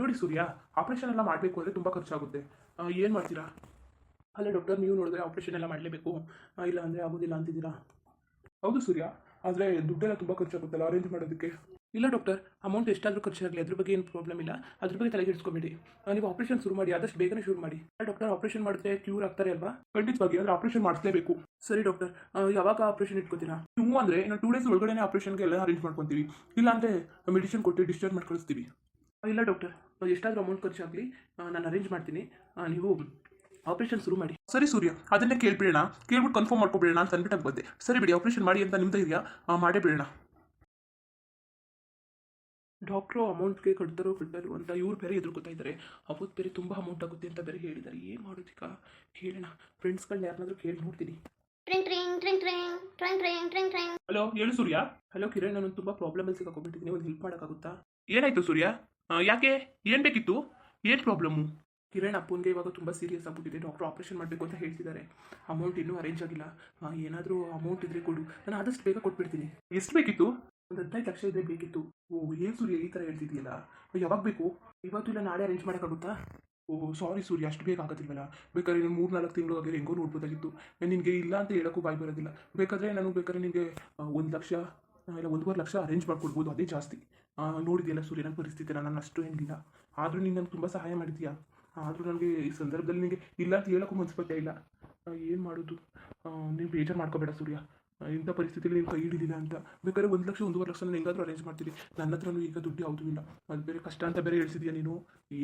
ನೋಡಿ ಸೂರ್ಯ ಆಪರೇಷನ್ ಎಲ್ಲ ಮಾಡಬೇಕು ಅಂದರೆ ತುಂಬ ಖರ್ಚಾಗುತ್ತೆ. ಏನು ಮಾಡ್ತೀರಾ? ಅಲ್ಲ ಡಾಕ್ಟರ್ ನೀವು ನೋಡಿದ್ರೆ ಆಪರೇಷನ್ ಎಲ್ಲ ಮಾಡಲೇಬೇಕು. ಇಲ್ಲ ಅಂದರೆ ಆಗೋದಿಲ್ಲ ಅಂತಿದ್ದೀರಾ? ಹೌದು ಸೂರ್ಯ, ಆದರೆ ದುಡ್ಡೆಲ್ಲ ತುಂಬ ಖರ್ಚಾಗುತ್ತಲ್ಲ ಅರೇಂಜ್ ಮಾಡೋದಕ್ಕೆ. ಇಲ್ಲ ಡಾಕ್ಟರ್ ಅಮೌಂಟ್ ಎಷ್ಟಾದರೂ ಖರ್ಚಾಗಲಿ, ಅದ್ರ ಬಗ್ಗೆ ಏನು ಪ್ರಾಬ್ಲಮ್ ಇಲ್ಲ. ಅದ್ರ ಬಗ್ಗೆ ತಲೆ ಕೆಡಿಸ್ಕೊಬೇಡಿ ನೀವು ಆಪರೇಷನ್ ಶುರು ಮಾಡಿ, ಆದಷ್ಟು ಬೇಗನೆ ಶುರು ಮಾಡಿ. ಡಾಕ್ಟರ್ ಆಪರೇಷನ್ ಮಾಡಿದ್ರೆ ಕ್ಯೂರ್ ಆಗ್ತಾರೆ ಅಲ್ವಾ? ಖಂಡಿತವಾಗಿ ಅಂದರೆ ಆಪರೇಷನ್ ಮಾಡಿಸಲೇಬೇಕು. ಸರಿ ಡಾಕ್ಟರ್ ಯಾವಾಗ ಆಪರೇಷನ್ ಇಟ್ಕೋತೀರಾ? ನೀವು ಅಂದರೆ ನಾವು ಟೂ ಡೇಸ್ ಒಳಗಡೆ ಆಪರೇಷನ್ಗೆ ಎಲ್ಲ ಅರೇಂಜ್ ಮಾಡ್ಕೊತೀವಿ. ಇಲ್ಲ ಅಂದರೆ ಮೆಡಿಸಿನ್ ಕೊಟ್ಟು ಡಿಸ್ಚಾರ್ಜ್ ಮಾಡಿ ಕಳಿಸ್ತೀವಿ ಇಲ್ಲ ಡಾಕ್ಟರ್. ಎಷ್ಟಾದರೂ ಅಮೌಂಟ್ ಖರ್ಚಾಗಲಿ ನಾನು ಅರೇಂಜ್ ಮಾಡ್ತೀನಿ. ನೀವು ಆಪರೇಷನ್ ಶುರು ಮಾಡಿ. ಸರಿ ಸೂರ್ಯ ಅದನ್ನೇ ಕೇಳ್ಬಿಡೋಣ. ಕೇಳ್ಬಿಟ್ಟು ಕನ್ಫರ್ಮ್ ಮಾಡ್ಕೊಬಿಡೋಣ ಅಂತ ಅಂದ್ಬಿಟ್ಟು ಬಂದೆ. ಸರಿ ಬಿಡಿ ಆಪರೇಷನ್ ಮಾಡಿ ಅಂತ ನಿಮ್ದು ಇದೆಯಾ? ಮಾಡೇ ಬಿಡೋಣ. ಡಾಕ್ಟ್ರು ಅಮೌಂಟ್ಗೆ ಕಡ್ದರು ಕಟ್ಟರು ಅಂತ ಇವ್ರು ಬೇರೆ ಎದುರ್ಕೊತಾ ಇದ್ದಾರೆ. ಅವತ್ತು ಬೇರೆ ತುಂಬ ಅಮೌಂಟ್ ಆಗುತ್ತೆ ಅಂತ ಬೇರೆ ಹೇಳಿದ್ದಾರೆ. ಏನು ಮಾಡೋದಿಕ್ಕ ಹೇಳೋಣ ಫ್ರೆಂಡ್ಸ್ಗಳನ್ನ ಯಾರನ್ನಾದರೂ ಕೇಳಿ ನೋಡ್ತೀನಿ. ಟ್ರಿಂಗ್ ಟ್ರಿಂಗ್ ಟ್ರಿಂಗ್ ಟ್ರಿಂಗ್ ಟ್ರಿಂಗ್ ಟ್ರಿಂಗ್ ಟ್ರಿಂಗ್ ಟ್ರಿಂಗ್ ಹಲೋ ಹೇಳು ಸೂರ್ಯ. ಹಲೋ ಕಿರಣ್ ನಾನು ತುಂಬಾ ಪ್ರಾಬ್ಲಮ್ ಅಲ್ಲಿ ಸಿಕ್ಕಾಕೊಂಡ್ಬಿಟ್ಟಿದ್ದೀನಿ ಒಂದು ಹೆಲ್ಪ್ ಮಾಡೋಕ್ಕಾಗುತ್ತಾ? ಏನಾಯ್ತು ಸೂರ್ಯ? ಆ, ಯಾಕೆ? ಏನು ಬೇಕಿತ್ತು? ಏನು ಪ್ರಾಬ್ಲಮ್ಮು ಕಿರಣ್ ಅಪ್ಪನಿಗೆ ಇವಾಗ ತುಂಬ ಸೀರಿಯಸ್ ಆಗ್ಬಿಟ್ಟಿದೆ. ಡಾಕ್ಟರ್ ಆಪರೇಷನ್ ಮಾಡಬೇಕು ಅಂತ ಹೇಳ್ತಿದ್ದಾರೆ. ಅಮೌಂಟ್ ಇನ್ನೂ ಅರೇಂಜ್ ಆಗಿಲ್ಲ. ಏನಾದರೂ ಅಮೌಂಟ್ ಇದ್ರೆ ಕೊಡು. ನಾನು ಆದಷ್ಟು ಬೇಗ ಕೊಟ್ಬಿಡ್ತೀನಿ. ಎಷ್ಟು ಬೇಕಿತ್ತು? ಒಂದು ಹದಿನೈದು ಲಕ್ಷ ಇದ್ರೆ ಬೇಕಿತ್ತು. ಓ ಏನು ಸೂರ್ಯ ಈ ಥರ ಹೇಳ್ತಿದೆಯಲ್ಲ? ಯಾವಾಗ ಬೇಕು? ಇವತ್ತು ಇಲ್ಲ ನಾಳೆ ಅರೇಂಜ್ ಮಾಡೋಕ್ಕಾಗುತ್ತಾ? ಓ ಸಾರಿ ಸೂರ್ಯ, ಅಷ್ಟು ಬೇಗ ಆಗೋದಿಲ್ವಲ್ಲ ಬೇಕಾದ್ರೆ ನೀನು ಮೂರು ನಾಲ್ಕು ತಿಂಗಳು ಆಗಿರೋ ಹೆಂಗೋ ನೋಡ್ಬೋದಾಗಿತ್ತು. ನಿನಗೆ ಇಲ್ಲ ಅಂತ ಹೇಳೋಕ್ಕೂ ಬಾಯಿ ಬರೋದಿಲ್ಲ. ಬೇಕಾದರೆ ನಾನು ಬೇಕಾದ್ರೆ ನಿನಗೆ ಒಂದು ಲಕ್ಷ ಇಲ್ಲ ಒಂದೂವರೆ ಲಕ್ಷ ಅರೇಂಜ್ ಮಾಡಿಕೊಡ್ಬೋದು, ಅದೇ ಜಾಸ್ತಿ. ನೋಡಿದೆಯಲ್ಲ ಸೂರ್ಯ ನನ್ನ ಪರಿಸ್ಥಿತಿ, ನಾನು ಅಷ್ಟು ಏನಿಲ್ಲ. ಆದರೂ ನೀನು ನನಗೆ ತುಂಬ ಸಹಾಯ ಮಾಡಿದ್ಯಾ? ಆದರೂ ನನಗೆ ಈ ಸಂದರ್ಭದಲ್ಲಿ ನಿನಗೆ ಇಲ್ಲ ಅಂತ ಹೇಳೋಕ್ಕೂ ಮನಸ್ಸು ಬರ್ತಾ ಇಲ್ಲ ಏನು ಮಾಡೋದು? ನೀನು ಬೇಜಾರು ಮಾಡ್ಕೋಬೇಡ ಸೂರ್ಯ. ಇಂಥ ಪರಿಸ್ಥಿತಿಯಲ್ಲಿ ನೀನು ಕೈ ಹಿಡಿದಿಲ್ಲ ಅಂತ. ಬೇಕಾದ್ರೆ ಒಂದು ಲಕ್ಷ, ಒಂದೂವರೆ ಲಕ್ಷ ನಾನು ಹೆಂಗಾದ್ರೂ ಅರೇಂಜ್ ಮಾಡ್ತೀನಿ. ನನ್ನ ಹತ್ರನೂ ಈಗ ದುಡ್ಡು ಯಾವುದೂ ಇಲ್ಲ. ಅದು ಬೇರೆ ಕಷ್ಟ ಅಂತ ಬೇರೆ ಹೇಳ್ತಿದ್ಯಾ ನೀನು?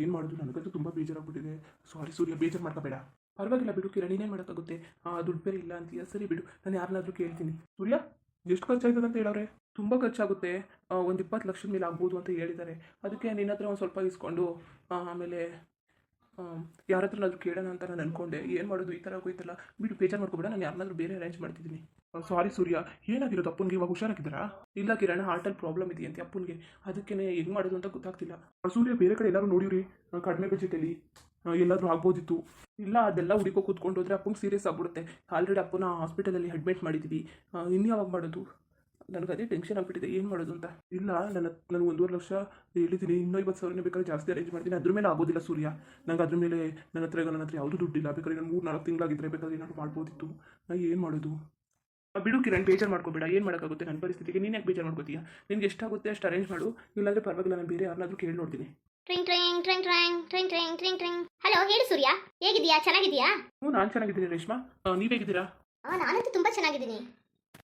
ಏನು ಮಾಡೋದು? ನನಗಂತೂ ತುಂಬ ಬೇಜಾರಾಗ್ಬಿಟ್ಟಿದೆ. ಸಾರಿ ಸೂರ್ಯ, ಬೇಜಾರು ಮಾಡ್ಕೋಬೇಡ. ಪರವಾಗಿಲ್ಲ ಬಿಡು ಕಿರಣಿನೇ ಮಾಡೋಕ್ಕಾಗುತ್ತೆ. ಆ, ದುಡ್ಡು ಬೇರೆ ಇಲ್ಲ ಅಂತೀಯ? ಸರಿ ಬಿಡು, ನಾನು ಯಾರನ್ನಾದ್ರೂ ಕೇಳ್ತೀನಿ. ಸೂರ್ಯ, ಎಷ್ಟು ಖರ್ಚಾಯ್ತದೆ ಅಂತ ಹೇಳವ್ರೆ? ತುಂಬ ಖರ್ಚಾಗುತ್ತೆ. ಒಂದು ಇಪ್ಪತ್ತು ಲಕ್ಷದ ಮೇಲೆ ಆಗ್ಬೋದು ಅಂತ ಹೇಳಿದ್ದಾರೆ ಅದಕ್ಕೆ ನಿನ್ನ ಹತ್ರ ಒಂದು ಸ್ವಲ್ಪ ಇಸ್ಕೊಂಡು ಆಮೇಲೆ ಯಾರ ಅದು ಕೇಳೋಣ ಅಂತ ನಾನು ಅನ್ಕೊಂಡೆ. ಏನು ಮಾಡೋದು? ಈ ಥರ ಹೋಯ್ತಲ್ಲ ಬಿಡು, ಬೇಜಾರು ಮಾಡ್ಕೊಬೇಡ. ನಾನು ಯಾರನ್ನಾದ್ರೂ ಬೇರೆ ಅರೇಂಜ್ ಮಾಡ್ತಿದ್ದೀನಿ. ಸಾರಿ ಸೂರ್ಯ ಏನಾಗಿರೋದು ಅಪ್ಪನಿಗೆ ಇವಾಗ ಹುಷಾರಾಗಿದ್ದಾರಾ? ಇಲ್ಲ ಕಿರಣ ಹಾರ್ಟಲ್ಲಿ ಪ್ರಾಬ್ಲಮ್ ಇದೆಯಂತೆ ಅಪ್ಪನಿಗೆ. ಅದಕ್ಕೆ ಹೆಂಗೆ ಮಾಡೋದು ಅಂತ ಗೊತ್ತಾಗ್ತಿಲ್ಲ. ಸೂರ್ಯ, ಬೇರೆ ಕಡೆ ಎಲ್ಲರೂ ನೋಡಿರಿ. ಕಡಿಮೆ ಬಜೆಟಲ್ಲಿ ಎಲ್ಲಾದರೂ ಆಗ್ಬೋದಿತ್ತು. ಇಲ್ಲ, ಅದೆಲ್ಲ ಹುಡುಕೋ ಕೂತ್ಕೊಂಡು ಹೋದರೆ ಅಪ್ಪಂಗೆ ಸೀರಿಯಸ್ ಆಗ್ಬಿಡುತ್ತೆ. ಆಲ್ರೆಡಿ ಅಪ್ಪನ ಹಾಸ್ಪಿಟಲಲ್ಲಿ ಅಡ್ಮಿಟ್ ಮಾಡಿದ್ದೀವಿ ಇನ್ನು ಯಾವಾಗ ಮಾಡೋದು? ನನಗೆ ಅದೇ ಟೆನ್ಷನ್ ಆಗ್ಬಿಟ್ಟಿದೆ. ಏನು ಮಾಡೋದು ಅಂತ. ಇಲ್ಲ, ನನ್ನ ನನಗೆ ಒಂದೂವರೆ ಲಕ್ಷ ಹೇಳಿದ್ದೀನಿ ಇನ್ನೂ ಐವತ್ತು ಸಾವಿರನೇ ಬೇಕಾದ್ರೆ ಜಾಸ್ತಿ ಅರೇಂಜ್ ಮಾಡ್ತೀನಿ. ಅದ್ರ ಮೇಲೆ ಆಗೋದಿಲ್ಲ ಸೂರ್ಯ. ನಂಗೆ ಅದ್ರ ಮೇಲೆ, ನನ್ನ ಹತ್ರ ನನ್ನ ಹತ್ರ ಯಾವುದೂ ದುಡ್ಡಿಲ್ಲ. ಬೇಕಾದ್ರೆ ನಾನು ಮೂರು ನಾಲ್ಕು ತಿಂಗಳಾಗಿದ್ದರೆ ಬೇಕಾದ್ರೆ ಏನಾದರೂ ಮಾಡ್ಬೋದಿತ್ತು. ನಾ ಏನು ಮಾಡೋದು? ಬಿಡು ಕಿರಣ್ ಬೇಜಾರು ಮಾಡ್ಕೋಬೇಡ ಏನು ಮಾಡೋಕ್ಕಾಗುತ್ತೆ ನನ್ನ ಪರಿಸ್ಥಿತಿಗೆ? ನೀನು ಯಾಕೆ ಬೇಜಾರು ಮಾಡ್ಕೋತೀಯ? ನಿನ್ಗೆ ಎಷ್ಟಾಗುತ್ತೆ ಅಷ್ಟು ಅರೇಂಜ್ ಮಾಡು. ಇಲ್ಲಾಂದರೆ ಪರವಾಗಿಲ್ಲ ನಾನು ಬೇರೆ ಯಾರನ್ನಾದ್ರೂ ಕೇಳಿ ನೋಡ್ತೀನಿ. ಟ್ರಿಂಗ್ ಟ್ರಿಂಗ್ ಟ್ರಿಂಗ್ ಟ್ರಿಂಗ್ ಟ್ರಿಂಗ್ ಟ್ರಿಂಗ್ ಟ್ರಿಂಗ್ ಟ್ರಿಂಗ್. ಹಲೋ ಹೇಳಿ ಸೂರ್ಯ. ಹೇಗಿದೆಯಾ ಚೆನ್ನಾಗಿದೆಯಾ ಹ್ಞೂ ನಾನು ಚೆನ್ನಾಗಿದ್ದೀನಿ ರೇಷ್ಮಾ. ನೀವು ಹೇಗಿದ್ದೀರಾ? ಆ, ನಾನಂತೂ ತುಂಬಾ ಚೆನ್ನಾಗಿದ್ದೀನಿ.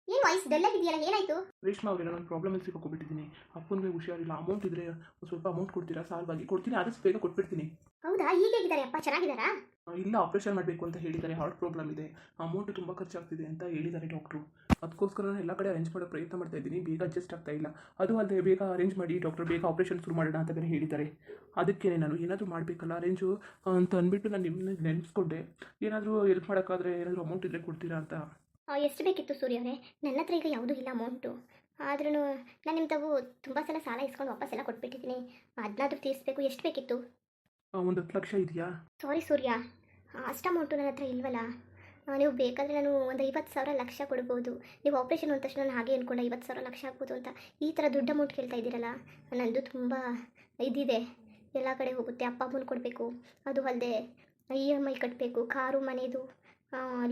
ಏನು ವಾಯ್ಸ್ ಡಲ್ಲಾಗಿದೆಯಲ್ಲ ಏನಾಯ್ತು? ರೇಷ್ಮಾ ಅವರೆಲ್ಲ ನಾನು ಪ್ರಾಬ್ಲಮಲ್ಲಿ ಸಿಕ್ಕಾಕೊಂಡ್ಬಿಟ್ಟಿದ್ದೀನಿ ಅಪ್ಪನಿಗೆ ಹುಷಾರಿಲ್ಲ ಅಮೌಂಟ್ ಇದ್ರೆ ಒಂದು ಸ್ವಲ್ಪ ಅಮೌಂಟ್ ಕೊಡ್ತೀರಾ? ಸಾಲ್ವಾಗಿ ಕೊಡ್ತೀನಿ ಆದಷ್ಟು ಬೇಗ ಕೊಟ್ಬಿಡ್ತೀನಿ. ಹೌದಾ? ಈಗ ಹೇಗಿದ್ದಾರೆ ಅಪ್ಪ? ಚೆನ್ನಾಗಿದ್ದಾರಾ? ಇಲ್ಲ ಆಪ್ರೇಷನ್ ಮಾಡಬೇಕು ಅಂತ ಹೇಳಿದ್ದಾರೆ ಹಾರ್ಟ್ ಪ್ರಾಬ್ಲಮ್ ಇದೆ ಅಮೌಂಟ್ ತುಂಬ ಖರ್ಚಾಗ್ತಿದೆ ಅಂತ ಹೇಳಿದ್ದಾರೆ ಡಾಕ್ಟ್ರು ಅದಕ್ಕೋಸ್ಕರ ನಾನು ಎಲ್ಲ ಕಡೆ ಅರೇಂಜ್ ಮಾಡೋ ಪ್ರಯತ್ನ ಮಾಡ್ತಾ ಇದ್ದೀನಿ, ಬೇಗ ಅಡ್ಜಸ್ಟ್ ಆಗ್ತಾ ಇಲ್ಲ. ಅದು ಅಲ್ಲದೆ ಬೇಗ ಅರೇಂಜ್ ಮಾಡಿ ಡಾಕ್ಟರ್ ಬೇಗ ಆಪ್ರೇಷನ್ ಶುರು ಮಾಡೋಣ ಅಂತ ಬೇರೆ ಹೇಳಿದ್ದಾರೆ. ಅದಕ್ಕೆ ನಾನು ಏನಾದರೂ ಮಾಡಬೇಕಲ್ಲ ಅರೇಂಜು ಅಂತ ಅಂದ್ಬಿಟ್ಟು ನಾನು ನಿಮ್ಮನ್ನ ನೆನೆಸ್ಕೊಂಡೆ. ಏನಾದರೂ ಹೆಲ್ಪ್ ಮಾಡೋಕ್ಕಾದ್ರೆ ಏನಾದರೂ ಅಮೌಂಟ್ ಇದ್ದರೆ ಕೊಡ್ತೀರಾ ಅಂತ? ಎಷ್ಟು ಬೇಕಿತ್ತು ಸೂರ್ಯ ಅವರೇ? ನನ್ನ ಹತ್ರ ಈಗ ಯಾವುದೂ ಇಲ್ಲ ಅಮೌಂಟು ಆದ್ರೂ ನಾನು ನಿಮ್ಮ ತಾವು ತುಂಬ ಸಲ ಸಾಲ ಇಸ್ಕೊಂಡು ವಾಪಸ್ ಎಲ್ಲ ಕೊಟ್ಬಿಟ್ಟಿದ್ದೀನಿ. ಅದನ್ನಾದ್ರೂ ತೀರಿಸ್ಬೇಕು, ಎಷ್ಟು ಬೇಕಿತ್ತು? ಒಂದು ಹತ್ತು ಲಕ್ಷ ಇದೆಯಾ? ಸಾರಿ ಸೂರ್ಯ. ಅಷ್ಟು ಅಮೌಂಟು ನನ್ನ ಹತ್ರ ಇಲ್ವಲ್ಲ? ನೀವು ಬೇಕಾದರೆ ನಾನು ಒಂದು ಐವತ್ತು ಸಾವಿರ ಲಕ್ಷ ಕೊಡ್ಬೋದು. ನೀವು ಆಪ್ರೇಷನ್ ಅಂದ ತಕ್ಷಣ ನಾನು ಹಾಗೆ ಅಂದ್ಕೊಂಡು ಐವತ್ತು ಸಾವಿರ ಲಕ್ಷ ಆಗ್ಬೋದು ಅಂತ. ಈ ಥರ ದೊಡ್ಡ ಅಮೌಂಟ್ ಕೇಳ್ತಾ ಇದ್ದೀರಲ್ಲ? ನನ್ನದು ತುಂಬ ಇದಿದೆ. ಎಲ್ಲ ಕಡೆ ಹೋಗುತ್ತೆ, ಅಪ್ಪ ಅಮ್ಮನ ಕೊಡಬೇಕು. ಅದು ಅಲ್ಲದೆ ಇ ಎಂ ಐ ಕಟ್ಟಬೇಕು, ಕಾರು, ಮನೆದು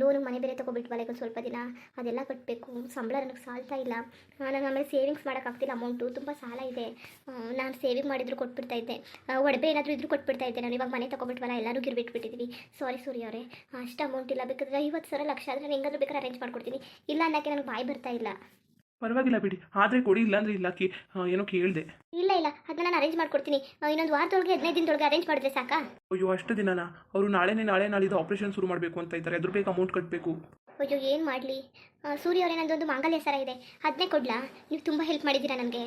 ಲೋನು ಮನೆ ಬೇರೆ ತೊಗೊಬಿಟ್ವಲ್ಲ, ಈಗ ಸ್ವಲ್ಪ ದಿನ ಅದೆಲ್ಲ ಕಟ್ಟಬೇಕು ಸಂಬಳ ನನಗೆ ಸಾಲ್ತಾ ಇಲ್ಲ. ನಾನು ಆಮೇಲೆ ಸೇವಿಂಗ್ಸ್ ಮಾಡೋಕ್ಕಾಗ್ತಿಲ್ಲ ಅಮೌಂಟು ತುಂಬ ಸಾಲ ಇದೆ. ನಾನು ಸೇವಿಂಗ್ ಮಾಡಿದ್ರು ಕೊಟ್ಬಿಡ್ತಾ ಇದ್ದೆ. ಒಡವೆ ಏನಾದರೂ ಇದ್ರೂ ಕೊಟ್ಬಿಡ್ತಾ ಇದ್ದೆ. ನಾನು ಇವಾಗ ಮನೆ ತೊಗೊಬಿಟ್ವಲ್ಲ ಎಲ್ಲರೂ ಗಿರ್ಬಿಟ್ಬಿಟ್ಟಿದ್ದೀವಿ ಸಾರಿ ಸೂರಿ ಅವರೇ. ಅಷ್ಟು ಅಮೌಂಟ್ ಇಲ್ಲ. ಬೇಕಾದ್ರೆ ಐವತ್ತು ಸಾವಿರ ಲಕ್ಷ ಆದರೆ ಹೆಂಗಾದ್ರೂ ಬೇಕಾದ್ರೆ ಅರೇಂಜ್ ಮಾಡ್ಕೊಡ್ತೀನಿ. ಇಲ್ಲ ಅನ್ನೋಕ್ಕೆ ನನಗೆ ಬಾಯಿ ಬರ್ತಾ ಇಲ್ಲ. ಪರವಾಗಿಲ್ಲ ಬಿಡಿ. ಆದರೆ ಕೊಡಿ ಇಲ್ಲಾಂದ್ರೆ ಇಲ್ಲ ಕಿ ಏನೋ ಕೇಳಿದೆ. ಇಲ್ಲ ಇಲ್ಲ. ಅದನ್ನ ನಾನು ಅರೇಂಜ್ ಮಾಡ್ಕೊಡ್ತೀನಿ. ಇನ್ನೊಂದು ವಾರದೊಳಗೆ ಹದಿನೈದು ದಿನದೊಳಗೆ ಅರೇಂಜ್ ಮಾಡಿದ್ರೆ ಸಾಕಾ? ಅಯ್ಯೋ ಅಷ್ಟು ದಿನನ? ಅವರು ನಾಳೆನೇ ನಾಳೆ ನಾಳಿದ್ದು ಆಪರೇಷನ್ ಶುರು ಮಾಡಬೇಕು ಅಂತ ಇದ್ದಾರೆ. ಅದ್ರ ಬೇಗ ಅಮೌಂಟ್ ಕಟ್ಟಬೇಕು ಅಯ್ಯೋ ಏನು ಮಾಡಲಿ? ಸೂರ್ಯ ಅವರೇ ನಂದೊಂದು ಮಾಂಗಲ್ಯ ಸರ ಇದೆ. ಅದನ್ನೇ ಕೊಡ್ಲಾ? ನೀವು ತುಂಬ ಹೆಲ್ಪ್ ಮಾಡಿದ್ದೀರಾ ನನಗೆ.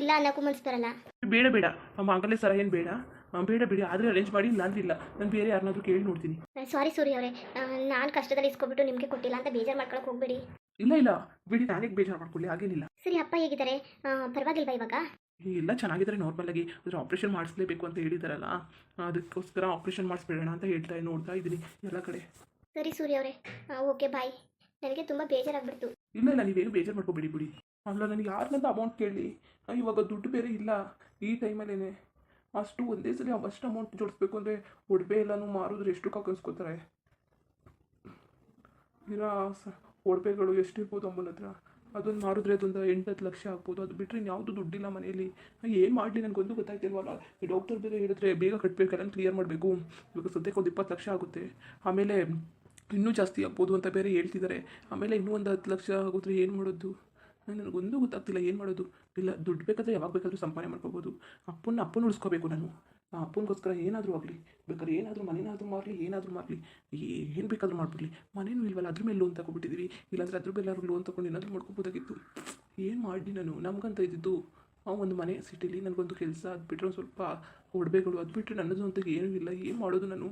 ಇಲ್ಲ ಅನ್ನೋಕ್ಕೂ ಮನ್ಸು ಬರಲ್ಲ. ಬೇಡ ಬೇಡ. ಆ ಮಾಂಗಲ್ಯ ಸರ ಏನು ಬೇಡ? ಬೇಡ ಬಿಡಿ. ಆದರೆ ಅರೇಂಜ್ ಮಾಡಿ ಇಲ್ಲ ಅಂದಿಲ್ಲ ಇಲ್ಲ. ನಾನು ಬೇರೆ ಯಾರನ್ನಾದರೂ ಕೇಳಿ ನೋಡ್ತೀನಿ. ಸಾರಿ ಸೂರ್ಯ ಅವರೇ. ನಾನು ಕಷ್ಟದಲ್ಲಿ ಇಸ್ಕೊಬಿಟ್ಟು ನಿಮಗೆ ಕೊಟ್ಟಿಲ್ಲ ಅಂತ ಬೇಜಾರು ಮಾಡ್ಕೊಳಕ್ಕೆ ಹೋಗ್ಬೇಡಿ. ಇಲ್ಲ ಇಲ್ಲ. ಬಿಡಿ ನಾನೇ ಬೇಜಾರು ಮಾಡ್ಕೊಳ್ಳಿ. ಆಗೇನಿಲ್ಲ ಸರಿ ಅಪ್ಪ ಹೇಗಿದ್ದಾರೆ? ಪರವಾಗಿಲ್ವಾ ಇವಾಗ? ಎಲ್ಲ ಚೆನ್ನಾಗಿದ್ದಾರೆ ನಾರ್ಮಲ್ ಆಗಿ. ಆದರೆ ಆಪ್ರೇಷನ್ ಮಾಡಿಸ್ಲೇಬೇಕು ಅಂತ ಹೇಳಿದಾರಲ್ಲ ಅದಕ್ಕೋಸ್ಕರ ಆಪ್ರೇಷನ್ ಮಾಡಿಸ್ಬೇಡೋಣ ಅಂತ ಹೇಳ್ತಾ ನೋಡ್ತಾ ಇದ್ದೀನಿ ಎಲ್ಲ ಕಡೆ. ಸರಿ ಸೂರ್ಯ ಅವರೇ. Okay bye. ನನಗೆ ತುಂಬ ಬೇಜಾರಾಗ್ಬಿಡ್ತು. ಇಲ್ಲ ಇಲ್ಲ ನೀವೇನು ಬೇಜಾರು ಮಾಡ್ಕೊಬೇಡಿ ಬಿಡಿ. ಅಲ್ಲ ನನಗೆ ಯಾರನ್ನಂತ ಅಮೌಂಟ್ ಕೇಳಿ. ಇವಾಗ ದುಡ್ಡು ಬೇರೆ ಇಲ್ಲ. ಈ ಟೈಮಲ್ಲೇನೆ ಅಷ್ಟು ಒಂದೇ ಸಲ ಅವಷ್ಟು ಅಮೌಂಟ್ ಜೋಡಿಸ್ಬೇಕು ಅಂದರೆ ಒಡವೆ ಎಲ್ಲನೂ ಮಾರಿದ್ರೆ ಎಷ್ಟು ಕಾಕಿಸ್ಕೊತಾರೆ ಇರೋ ಒಡವೆಗಳು ಎಷ್ಟಿರ್ಬೋದು ಅಮ್ಮನ ಹತ್ರ. ಅದೊಂದು ಮಾರಿದ್ರೆ ಅದೊಂದು ಎಂಟು ಹತ್ತು ಲಕ್ಷ ಆಗ್ಬೋದು. ಅದು ಬಿಟ್ಟರೆ ಯಾವುದು ದುಡ್ಡಿಲ್ಲ ಮನೆಯಲ್ಲಿ. ಏನು ಮಾಡಲಿ ನನಗೊಂದು ಗೊತ್ತಾಗ್ತಿಲ್ವಲ್ಲ? ಈ ಡಾಕ್ಟರ್ ಬೇರೆ ಹೇಳಿದ್ರೆ ಬೇಗ ಕಟ್ಟಬೇಕಲ್ಲ ಕ್ಲಿಯರ್ ಮಾಡಬೇಕು. ಇವಾಗ ಸದ್ಯಕ್ಕೆ ಒಂದು ಇಪ್ಪತ್ತು ಲಕ್ಷ ಆಗುತ್ತೆ. ಆಮೇಲೆ ಇನ್ನೂ ಜಾಸ್ತಿ ಆಗ್ಬೋದು ಅಂತ ಬೇರೆ ಹೇಳ್ತಿದ್ದಾರೆ ಆಮೇಲೆ ಇನ್ನೂ ಒಂದು ಹತ್ತು ಲಕ್ಷ ಆಗುತ್ತೆ ಏನು ಮಾಡೋದು? ನನಗೊಂದು ಗೊತ್ತಾಗ್ತಿಲ್ಲ ಏನು ಮಾಡೋದು. ಇಲ್ಲ, ದುಡ್ಡು ಬೇಕಾದರೆ ಯಾವಾಗ ಬೇಕಾದರೂ ಸಂಪಾದನೆ ಮಾಡ್ಕೋಬೋದು. ಅಪ್ಪನ ಅಪ್ಪನ ಉಳಿಸ್ಕೋಬೇಕು ನಾನು. ಆ ಅಪ್ಪನಿಗೋಸ್ಕರ ಏನಾದರೂ ಆಗಲಿ, ಬೇಕಾದ್ರೆ ಏನಾದರೂ ಮನೇನಾದರೂ ಮಾರಲಿ ಏನಾದರೂ ಮಾರಲಿ ಏನು ಬೇಕಾದರೂ ಮಾಡ್ಬಿಡ್ಲಿ. ಮನೇನು ಇಲ್ವಲ್ಲ, ಅದ್ರ ಮೇಲೆ ಲೋನ್ ತಗೊಬಿಟ್ಟಿದ್ದೀವಿ ಇಲ್ಲಾಂದ್ರೆ ಅದ್ರ ಮೇಲೆ ಲೋನ್ ತೊಗೊಂಡು ಏನಾದರೂ ಮಾಡ್ಕೋಬೋದಾಗಿತ್ತು. ಏನು ಮಾಡಲಿ ನಾನು? ನಮಗಂತ ಇದ್ದಿದ್ದು ಒಂದು ಮನೆ ಸಿಟಿಲಿ ನನಗೊಂದು ಕೆಲಸ ಅದು ಬಿಟ್ಟರೆ ಒಂದು ಸ್ವಲ್ಪ ಒಡವೆಗಳು ಅದು ಬಿಟ್ಟರೆ ನನ್ನದು ಅಂತ ಏನೂ ಇಲ್ಲ. ಏನು ಮಾಡೋದು ನಾನು?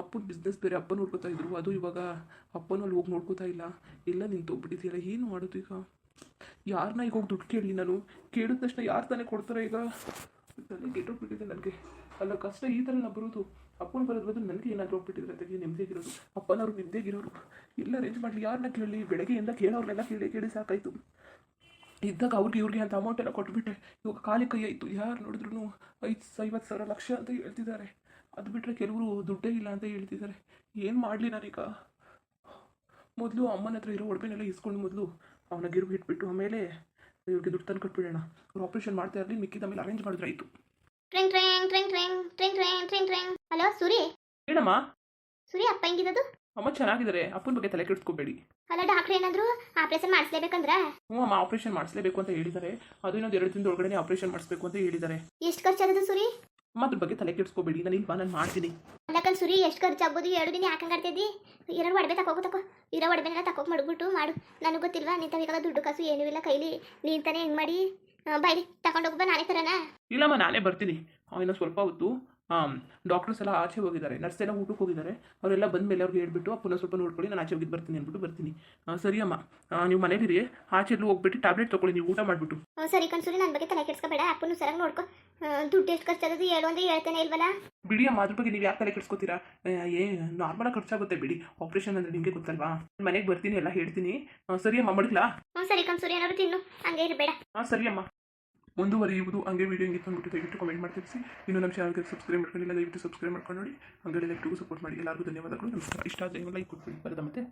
ಅಪ್ಪನ ಬಿಸ್ನೆಸ್ ಬೇರೆ ಅಪ್ಪ ನೋಡ್ಕೋತಾ ಇದ್ರು. ಅದು ಇವಾಗ ಅಪ್ಪನೂ ಅಲ್ಲಿ ಹೋಗಿ ನೋಡ್ಕೋತಾ ಇಲ್ಲ. ಎಲ್ಲ ನಿಂತೋಗ್ಬಿಟ್ಟಿದೆಯಲ್ಲ ಏನು ಮಾಡೋದು ಈಗ? ಯಾರನ್ನ ಈಗ ಹೋಗಿ ದುಡ್ಡು ಕೇಳಲಿ ನಾನು? ಕೇಳಿದ ತಕ್ಷಣ ಯಾರು ತಾನೇ ಕೊಡ್ತಾರೆ ಈಗ? ತಲೆ ಕೆಟ್ಟೋಗ್ಬಿಟ್ಟಿದೆ ನನಗೆ. ಅಲ್ಲ, ಕಷ್ಟ ಈ ಥರ ಎಲ್ಲ ಬರೋದು ಅಪ್ಪನ ಬರೋದು ಬದಲು ನನಗೆ ಏನಾದರೂ ಹೋಗ್ಬಿಟ್ಟಿದ್ರೆ ಅದಕ್ಕೆ ನೆಮ್ಮದಿಯಾಗಿರೋದು ಅಪ್ಪನವ್ರು ನೆಮ್ಮದಿಯಾಗಿರೋರು ಎಲ್ಲ ಅರೇಂಜ್ ಮಾಡಲಿ, ಯಾರನ್ನ ಕೇಳಲಿ ಬೆಳಗ್ಗೆಯಿಂದ ಕೇಳೋರ್ನೆಲ್ಲ ಕೇಳಿ ಕೇಳಿ ಸಾಕಾಯಿತು. ಇದ್ದಾಗ ಅವ್ರಿಗೆ ಇವ್ರಿಗೆ ಅಂತ ಅಮೌಂಟ್ ಎಲ್ಲ ಕೊಟ್ಬಿಟ್ಟೆ ಇವಾಗ ಖಾಲಿ ಕೈ ಆಯಿತು. ಯಾರು ನೋಡಿದ್ರು ಐದು, ಐವತ್ತು ಸಾವಿರ ಲಕ್ಷ ಅಂತ ಹೇಳ್ತಿದ್ದಾರೆ. ಅದು ಬಿಟ್ಟರೆ ಕೆಲವರು ದುಡ್ಡೇ ಇಲ್ಲ ಅಂತ ಹೇಳ್ತಿದ್ದಾರೆ. ಏನು ಮಾಡಲಿ ನಾನೀಗ? ಮೊದಲು ಅಮ್ಮನ ಹತ್ರ ಇರೋ ಒಡವೆನೆಲ್ಲ ಇಸ್ಕೊಂಡು ಮೊದಲು ಅವನ ಗಿರ್ವಿ ಇಟ್ಬಿಟ್ಟು ಆಮೇಲೆ ಇವ್ರಿಗೆ ದುಡ್ಡು ತಂದು ಕೊಟ್ಬಿಡೋಣ ಅವ್ರು ಆಪ್ರೇಷನ್ ಮಾಡ್ತಾ ಇರಲಿ, ಮಿಕ್ಕಿದ ಮೇಲೆ ಅರೇಂಜ್ ಮಾಡಿದ್ರೆ ಆಯಿತು. ಟ್ರಿಂಗ್ ಟ್ರಿಂಗ್ ಟ್ರಿಂಗ್ ಟ್ರಿಂಗ್ ಟ್ರಿಂಗ್ ಟ್ರಿಂಗ್ ಟ್ರಿಂಗ್ ಟ್ರಿಂಗ್ ಹಲೋ ಸೂರಿ ಏನಮ್ಮ? ಸೂರಿ ಅಪ್ಪ ಹೆಂಗಿರೋದು ಅಮ್ಮ ಚೆನ್ನಾಗಿದ್ದಾರೆ. ಅಪ್ಪನ ಬಗ್ಗೆ ತಲೆ ಕೆಡಿಸ್ಕೋಬೇಡಿ. ಅಲ್ಲ ಡಾಕ್ಟ್ರ್ ಏನಾದ್ರು ಆಪರೇಷನ್ ಮಾಡಿಸ್ಲೇಬೇಕಂದ್ರ? ಹ್ಞೂ ಅಮ್ಮ ಆಪರೇಷನ್ ಮಾಡಿಸ್ಲೇಬೇಕು ಅಂತ ಹೇಳಿದ್ದಾರೆ. ಅದು ಇನ್ನೊಂದು ಎರಡು ದಿನದ ಒಳಗಡೆ ಆಪರೇಷನ್ ಮಾಡಿಸ್ಬೇಕು ಅಂತ ಹೇಳಿದ್ದಾರೆ. ಎಷ್ಟು ಖರ್ಚಾಗದು ಸೂರಿ ಅಮ್ಮ ಅದ್ರ ಬಗ್ಗೆ ತಲೆ ಕೆಡಿಸ್ಕೋಬೇಡಿ. ನಾನು ಇಲ್ವಾ ನಾನು ಮಾಡ್ತೀನಿ. ಅಲ್ಲಕಲ್ ಸುರಿ ಎಷ್ಟು ಖರ್ಚಾಗ್ಬೋದು ಎರಡು ದಿನ ಯಾಕೆ ಹಂಗಾಡ್ತಿದ್ದಿ ಎರಡು ಒಡವೆ ತಕೋಗು ತಕೋ. ಇರೋ ಒಡವೆನೆಲ್ಲ ತಕೋಕ್ ಮಡಗ್ಬಿಟ್ಟು ಮಾಡು. ನನಗೆ ಗೊತ್ತಿಲ್ವಾ ನಿಂತವಿಗೆಲ್ಲ ದುಡ್ಡು ಕಾಸು ಏನೂ ಇಲ್ಲ. ಕೈಲಿ ನೀನ್ ತಾನೇ ಹೆಂಗೆ ಮಾಡಿ? ತಗೊಂಡು ತಗೊಂಡೋಗ್ಬಾ ನಾನೇ ತರನಾ? ಇಲ್ಲಮ್ಮ ನಾನೇ ಬರ್ತೀನಿ. ಇನ್ನೂ ಸ್ವಲ್ಪ ಹೊತ್ತು. ಡಾಕ್ಟರ್ಸ್ ಎಲ್ಲ ಆಚೆ ಹೋಗಿದ್ದಾರೆ. ನರ್ಸ್ ಎಲ್ಲ ಊಟಕ್ಕೆ ಹೋಗಿದ್ದಾರೆ. ಅವರೆಲ್ಲ ಬಂದ ಮೇಲೆ ಅವ್ರಿಗೆ ಹೇಳ್ಬಿಟ್ಟು ಪುನಃ ಸ್ವಲ್ಪ ನೋಡ್ಕೊಳ್ಳಿ ನಾನು ಆಚೆ ಹೋಗಿದ್ದು ಬರ್ತೀನಿ ಅಂದ್ಬಿಟ್ಟು ಬರ್ತೀನಿ. ಸರಿ ಅಮ್ಮ. ನೀವು ಮನೇಲಿರಿ ಆಚೆ ಎಲ್ಲೂ ಹೋಗ್ಬಿಟ್ಟು ಟ್ಯಾಬ್ಲೆಟ್ ತೊಗೊಳ್ಳಿ ನೀವು ಊಟ ಮಾಡಿಬಿಟ್ಟು. ಹಾಂ ಸರಿ ಕಣ್ಸೂರಿ ನನ್ನ ಬಗ್ಗೆ ತಲೆ ಕೆಡಿಸ್ಕೋಬೇಡ. ಅಪ್ಪನು ಸರಿಯಾಗಿ ನೋಡ್ಕೊ. ದುಡ್ಡು ಎಷ್ಟು ಖರ್ಚಾಗದು ಹೇಳು ಅಂದ್ರೆ ಹೇಳ್ತಾನೆ ಇಲ್ವಲ್ಲ? ಬಿಡಿ ಅಮ್ಮ ಅದ್ರ ಬಗ್ಗೆ ನೀವು ಯಾಕೆ ತಲೆ ಕೆಡ್ಸ್ಕೊತೀರಾ? ಏ ನಾರ್ಮಲಾಗಿ ಖರ್ಚಾಗುತ್ತೆ ಬಿಡಿ. ಆಪ್ರೇಷನ್ ಅಂದರೆ ನಿಮಗೆ ಗೊತ್ತಲ್ವಾ? ಮನೆಗೆ ಬರ್ತೀನಿ ಎಲ್ಲ ಹೇಳ್ತೀನಿ. ಸರಿ ಅಮ್ಮ ಮಡಗ್ಲಾ? ಸರಿ ಕಣ್ಸೂರಿ ಏನಾದ್ರು ತಿನ್ನು. ಹಂಗೆ ಇರಬೇಡ ಹಾಂ, ಸರಿ ಅಮ್ಮ. ಮುಂದುವರಿಯುವುದು ಹಂಗೆ ವೀಡಿಯೋ ಹಿಂಗೆ ತಂದ್ಬಿಟ್ಟು ದಯವಿಟ್ಟು ಕಮೆಂಟ್ ಮಾಡಿ ತಿಳಿಸಿ ಇನ್ನು ನಮ್ಮ ಚಾನಲ್ಗೆ ಸಬ್ಸ್ಕ್ರೈಬ್ ಮಾಡ್ಕೊಂಡಿಲ್ಲ, ದಯವಿಟ್ಟು ಸಬ್ಸ್ಕ್ರೈಬ್ ಮಾಡ್ಕೊಂಡು ನೋಡಿ. ಹಂಗೆ ಟು ಸಪೋರ್ಟ್ ಮಾಡಿ. ಎಲ್ಲರಿಗೂ ಧನ್ಯವಾದಗಳು. ನಮಸ್ಕಾರ. ಇಷ್ಟ ಆದರೆ ಲೈಕ್ ಕೊಟ್ಬಿಟ್ಟು ಬರದ ಮತ್ತೆ.